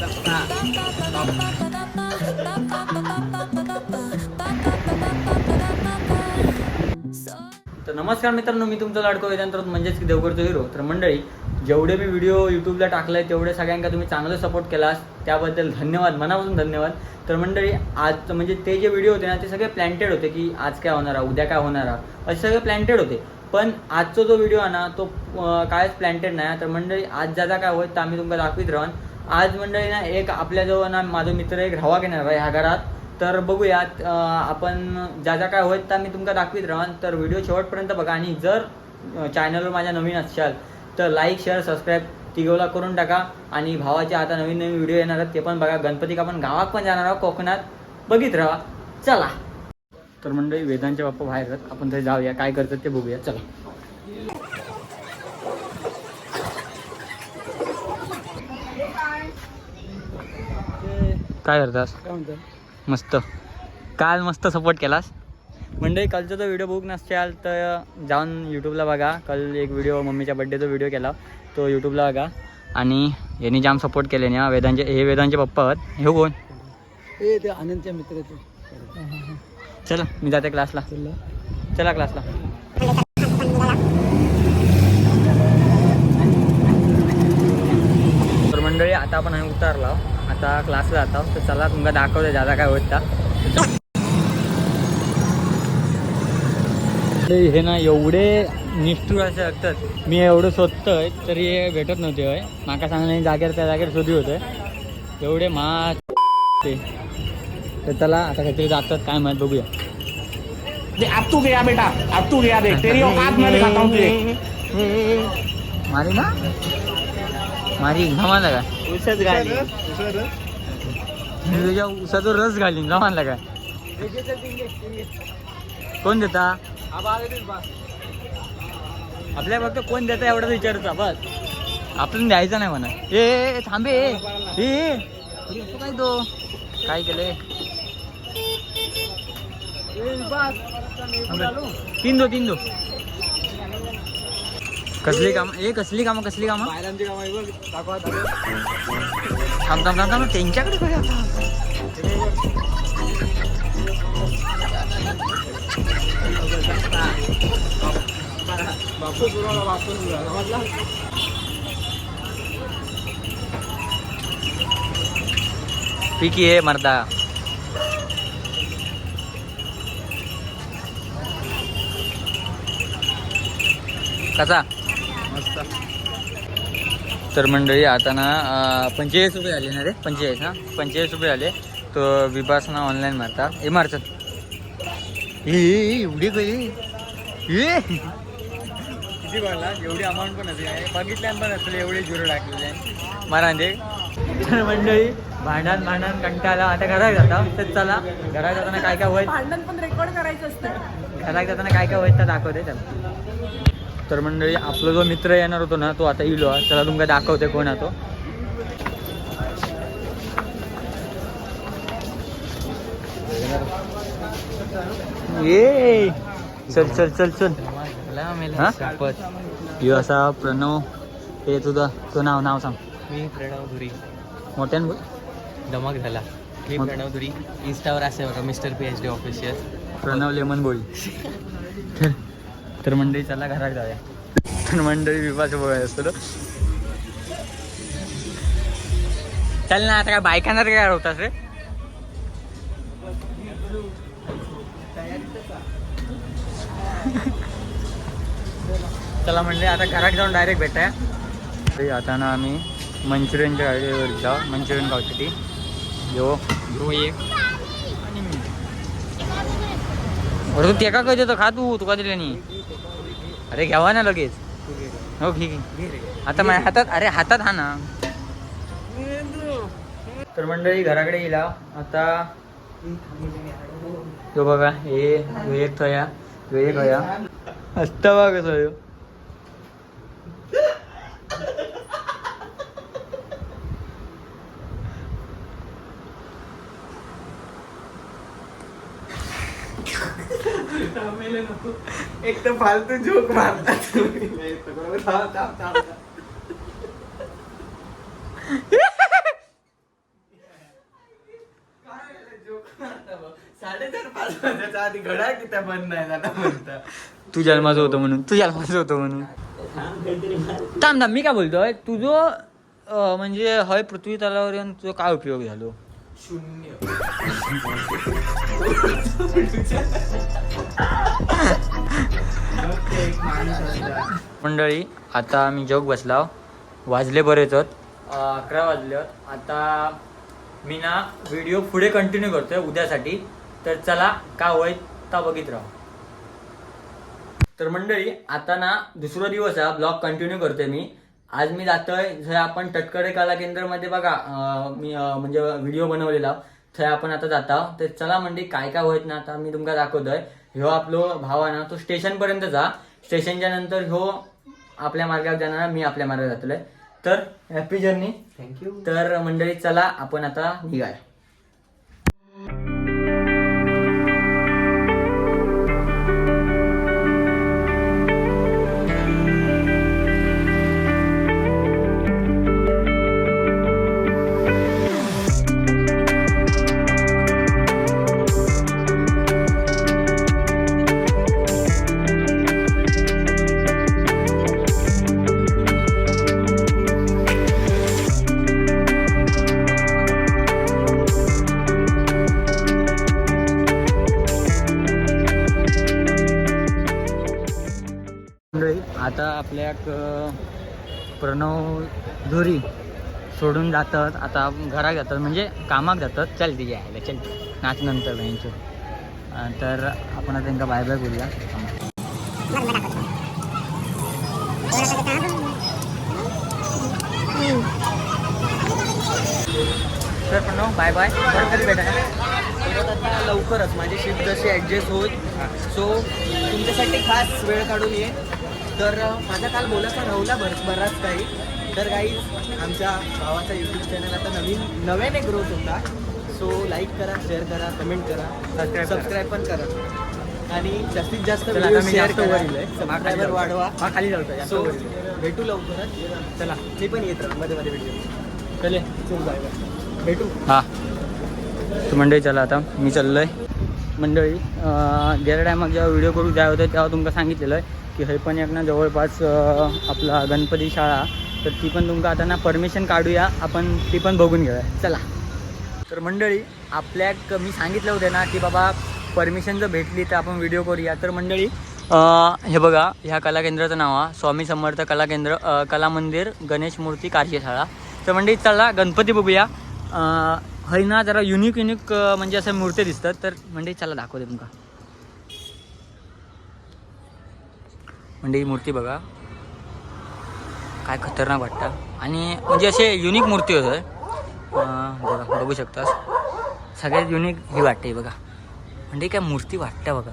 तर नमस्कार मित्रांनो मी तुमचा लाडको वेदांतर म्हणजेच की देवगडचा हिरो तर मंडळी जेवढे मी व्हिडिओ यूट्यूबला टाकलाय तेवढे सगळ्यांका तुम्ही चांगलं सपोर्ट केलास. त्याबद्दल धन्यवाद मनापासून धन्यवाद. तर मंडळी आज म्हणजे ते जे व्हिडिओ होते ना ते सगळे प्लॅन्टेड होते की आज काय होणार आहे उद्या काय होणार आहे. असे सगळे प्लॅन्टेड होते. पण आजचा जो व्हिडिओ आहे ना तो कायच प्लॅन्टेड नाही. तर मंडळी आज ज्याचा काय होत तर आम्ही तुमका दाखवित राहून आज मंडळी ना एक आपल्याजवळ ना माझा मित्र एक रवा घेणार आहे ह्या घरात? तर बघूयात आपण ज्या ज्या काय होत त्या मी तुमका दाखवित राहन. तर व्हिडिओ शेवटपर्यंत बघा आणि जर चॅनलवर माझ्या नवीन असाल तर लाईक शेअर सबस्क्राईब तिघवला करून टाका. आणि भावाचे आता नवीन नवीन व्हिडिओ येणार आहेत ते पण बघा. गणपतीक आपण गावात पण जाणार आहोत कोकणात. बघित राहा. चला. तर मंडळी वेदांचे बाप्पा बाहेर आहेत. आपण तरी जाऊया. काय करतात ते बघूया. चला. काय करतास काय मस्त. काल मस्त सपोर्ट केलास? मंडळी कालचा जो व्हिडिओ बघू नसताल तर जाऊन यूट्यूबला बघा. काल एक व्हिडिओ मम्मीच्या बड्डेचा व्हिडिओ केला. तो यूट्यूबला बघा. आणि यांनी जाम सपोर्ट केले ना वेदांचे हे वेदांचे पप्पा आहेत हे कोण? ए ते आनंदच्या मित्राचे चला मी जाते क्लासला चला. चला क्लासला तर मंडळी आता आपण आम्ही उतरलो. आता क्लासला जातो. तर चला तुमका दाखवते दादा काय होत. हे ना एवढे निष्ठूर असे असतात मी एवढं शोधतोय तरी हे भेटत नव्हते होय. माका सांगणे जागेवर त्या जागेवर शोधी होते एवढे मा ते. तर चला आता काहीतरी जातात काय माहीत बघूया. देख, अब तू गया बेटा अब तू गया देख तेरी औकात मैं दिखाता हूँ तुझे. मारी ना. मारी जमानला का उसच गाडी मी तुझ्या उसाचा रस घालीन जमानला का कोण देता? आपल्या फक्त कोण देता एवढं विचारता बस. आपण द्यायचं नाही म्हणा. ए, थांबे ए, काय तो? काय केले तीन दो तीन दो. कसली काम? ए कसली कामं कसली कामं? बायलांची कामं आहे बघ. दाखवा थांब थांब थांब थांब त्यांच्याकडे आता. समजला? पिकी आहे मर्दा. कसा? मस्त. तर मंडळी आता ना पंचेचाळीस रुपये आले ना रे? पंचेचाळीस ना पंचेचाळीस रुपये आले. तो विपासना ऑनलाईन मारता. हे मारतात ए, एवढी काही ए. किती भरला एवढी अमाऊंट पण असते बघितल्यान पण असले एवढे झिरो टाकलेले मारा दे तर मंडळी भांडण भांडण कंटाळा. आता घरात जाता. तर चला. घरात जाताना काय काय होईल? भांडण पण रेकॉर्ड करायचं असतं. घरात जाताना काय काय होईल तर दाखवते त्याला तर मंडळी आपला जो मित्र येणार होतो ना तो आता इलो. त्याला तुमका दाखवते कोण आहे तो ये चल चल चल चल हा? ह्यो असा प्रणव हे तुझं तो नाव नाव सांग मी प्रणव धुरी मोठ्यान बोल. धमक झाला मी मग? प्रणव धुरी इन्स्टावर असे बघा mister P H D official Pranav lemon बोळी तर- मंडळी चला घरात जाऊया. तर मंडळी विवास बघायला असतो तो. चल ना आता काय बायकांना काय होतास रे? चला म्हणजे आता घरात जाऊन डायरेक्ट भेटाय. आता ना आम्ही मंचुरियनच्या गाडीवर जाऊ. मंचुरियन खाऊसाठी यो यो. एक आणि मी अरे तू तेका काय देतो? खा तू तुका दिले नाही? अरे घ्यावा ना लगेच. हो ठीक आहे आता माझ्या हातात अरे हातात हा ना. तर मंडळी घराकडे गेला. आता तो बघा हे ह्यो एक थया ह्यो एक हया असता बघा मेले नको. एक तर फालतू जोक मारतात साडेचार पाच वाजायचा आधी घडा की बंद नाही झाला म्हणता तू जन्माचं होतं म्हणून. तू जन्माचं होतं म्हणून. थांब थांब मी काय बोलतोय? तुझं म्हणजे हय पृथ्वी तलावर येऊन तुझा काय उपयोग झालो? शून्य मंडळी आता मी जग बसला वाजले बरेच अकरा वाजले आहेत. आता मी ना व्हिडिओ पुढे कंटिन्यू करतोय उद्यासाठी. तर चला का होय ता बघित राहा. तर मंडळी आता ना दुसरा दिवस आहे. ब्लॉग कंटिन्यू करतोय मी. आज मी जातोय जर आपण टटकडे कला केंद्रामध्ये बघा मी म्हणजे व्हिडिओ बनवलेला थंय आपण आता जाता तर चला म्हणजे काय काय होत ना आता मी तुमका दाखवतोय. ह्यो आपलो भाव आहे ना तो स्टेशन पर्यंत जा. स्टेशनच्या नंतर ह्यो आपल्या मार्गावर जाणार मी आपल्या मार्गावर जातोय. तर हॅपी जर्नी थँक्यू तर मंडळी चला आपण आता निघाय आता आपल्या प्रणव धुरी सोडून जातात. आता घरात जातात म्हणजे कामाक जातात. चल तिथे यायला चल. नाच नंतर बहिणीचं तर आपण त्यांना बाय बाय बोलूया. तर प्रणव बाय बाय भेटा आता लवकरच माझी शिफ्ट जशी ॲडजस्ट होईल. सो तुमच्यासाठी खास वेळ काढून ये. तर माझा काल बोलायचा राहुला बर बराच काही. तर काही आमच्या भावाचा यूट्यूब चॅनल आता नवीन नव्याने ग्रोथ होता. सो लाईक करा शेअर करा कमेंट करा. सबस्क्राईब पण करा. आणि जास्तीत जास्त शेअर सबस्क्रायबर वाढवा. हा खाली जास्त सो. भेटू लवकरच. चला. मी पण येत राहू मध्ये मध्ये भेटू चले. चल बाय बाय भेटू. हा. मंडळी चला आता. मी चाललोय. मंडळी अं, गेल्या टायमात जेव्हा व्हिडिओ करू द्या होतं तेव्हा तुमका सांगितलेलं आहे. की हे पण एक ना जवळपास आपला गणपती शाळा. तर ती पण तुमका आता ना परमिशन काढूया. आपण ती पण बघून घेऊया. चला. तर मंडळी आपल्याक मी सांगितलं होतं ना की बाबा परमिशन जर भेटली तर आपण व्हिडिओ करूया. तर मंडळी हे बघा ह्या कला केंद्राचं नाव आहे. स्वामी समर्थ कला केंद्र कला मंदिर गणेश मूर्ती कार्यशाळा. तर मंडळी चला गणपती बघूया. हय ना जरा युनिक युनिक म्हणजे असं मूर्ती दिसतात. तर मंडळी चला दाखवते तुमका. म्हणजे ही मूर्ती बघा. काय खतरनाक वाटतं. आणि म्हणजे असे युनिक मूर्ती होत. बघा बघू शकतास. सगळ्यात युनिक ही वाटते बघा. म्हणजे काय मूर्ती वाटतं बघा.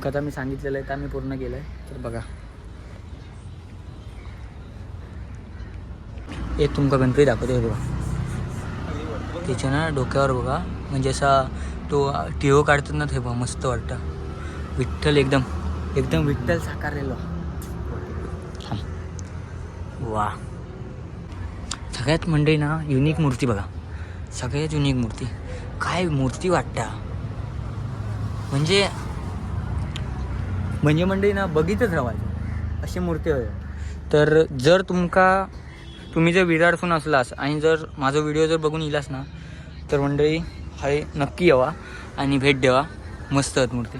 तुमका मी सांगितलेलं आहे तर मी पूर्ण केलं आहे तर बघा. एक तुमका गणपती दाखवतो हे बघा. त्याच्या ना डोक्यावर बघा म्हणजे असा तो टिओ काढतात ना ते बघा मस्त वाटतं. विठ्ठल एकदम एकदम विठ्ठल साकारलेलो. वा. सगळ्यात म्हणजे ना युनिक मूर्ती बघा. सगळ्यात युनिक मूर्ती. काय मूर्ती वाटता? म्हणजे म्हणजे मंडळी ना बघितच राहायचं. अशी मूर्ती होय तर जर तुमका तुम्ही जर विराडसून असलास आणि जर माझा व्हिडिओ जर बघून येलास ना तर मंडळी हाय नक्की यावा आणि भेट द्यावा. मस्त आहेत मूर्ती.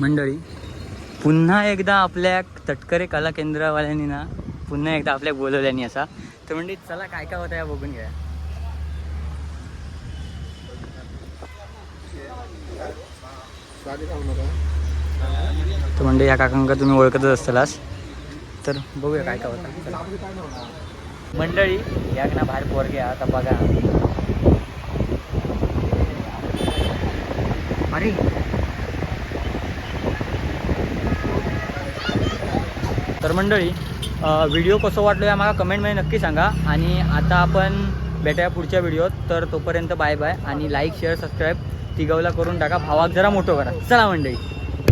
मंडळी पुन्हा एकदा आपल्या तटकरे कला केंद्रवाल्यांनी ना पुन्हा एकदा आपल्या बोलवल्याने असा. तर म्हणजे चला काय काय होतं या बघून घ्या तर म्हणजे या काकांका तुम्ही ओळखतच असतालास तर बघूया काय काय होतं चला. मंडळी या ना बाहेर पोरगे आता बघा. अरे. तर मंडळी व्हिडिओ कसं वाटलो या मला कमेंटमध्ये नक्की सांगा. आणि आता आपण भेटूया पुढच्या व्हिडिओत. तर तोपर्यंत बाय बाय आणि लाईक शेअर सबस्क्राईब तिगवला करून टाका. भावाक जरा मोठं करा. चला मंडळी.